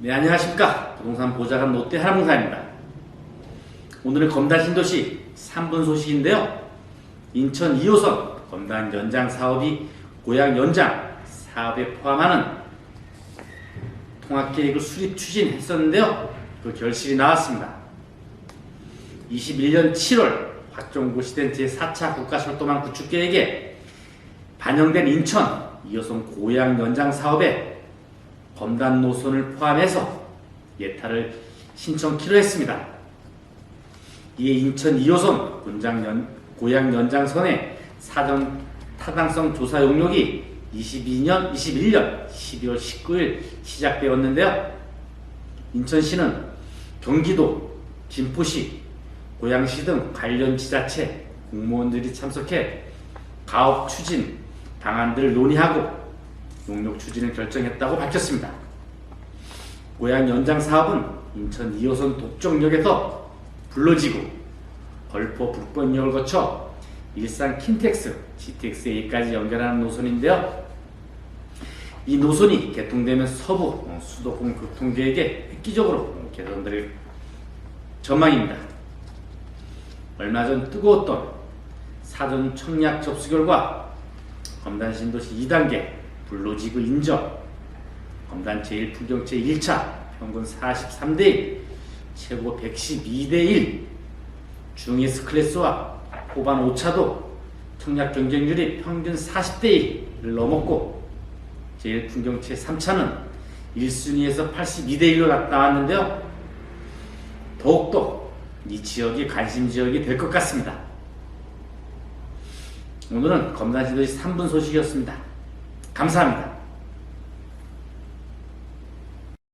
네, 안녕하십니까. 부동산 보좌관 롯데 하랑사입니다. 오늘은 검단 신도시 3분 소식인데요. 인천 2호선 검단 연장 사업이 고양 연장 사업에 포함하는 통합계획을 수립 추진했었는데요. 그 결실이 나왔습니다. 21년 7월 확정 고시된 제4차 국가철도망 구축계획에 반영된 인천 2호선 고양 연장 사업에 검단 노선을 포함해서 예타를 신청키로 했습니다. 이에 인천 2호선 군장 연, 고양 연장선의 사전 타당성 조사 용역이 22년, 21년 12월 19일 시작되었는데요. 인천시는 경기도, 김포시, 고양시 등 관련 지자체 공무원들이 참석해 가업 추진 방안들을 논의하고 용역 추진을 결정했다고 밝혔습니다. 고양 연장 사업은 인천 2호선 독점역에서 불로지구, 걸포 북번역을 거쳐 일산 킨텍스, GTXA까지 연결하는 노선인데요. 이 노선이 개통되면 서부 수도권 교통계획에 획기적으로 개선될 전망입니다. 얼마 전 뜨거웠던 사전 청약 접수 결과 검단 신도시 2단계 불로지구 인정 검단 제1풍경채 1차 평균 43대 1 최고 112대 1 중위 스 클래스와 후반 5차도 청약 경쟁률이 평균 40대 1을 넘었고 제1풍경채 3차는 1순위에서 82대 1로 나왔는데요. 더욱더 이 지역이 관심 지역이 될 것 같습니다. 오늘은 검단시도시 3분 소식이었습니다. 감사합니다.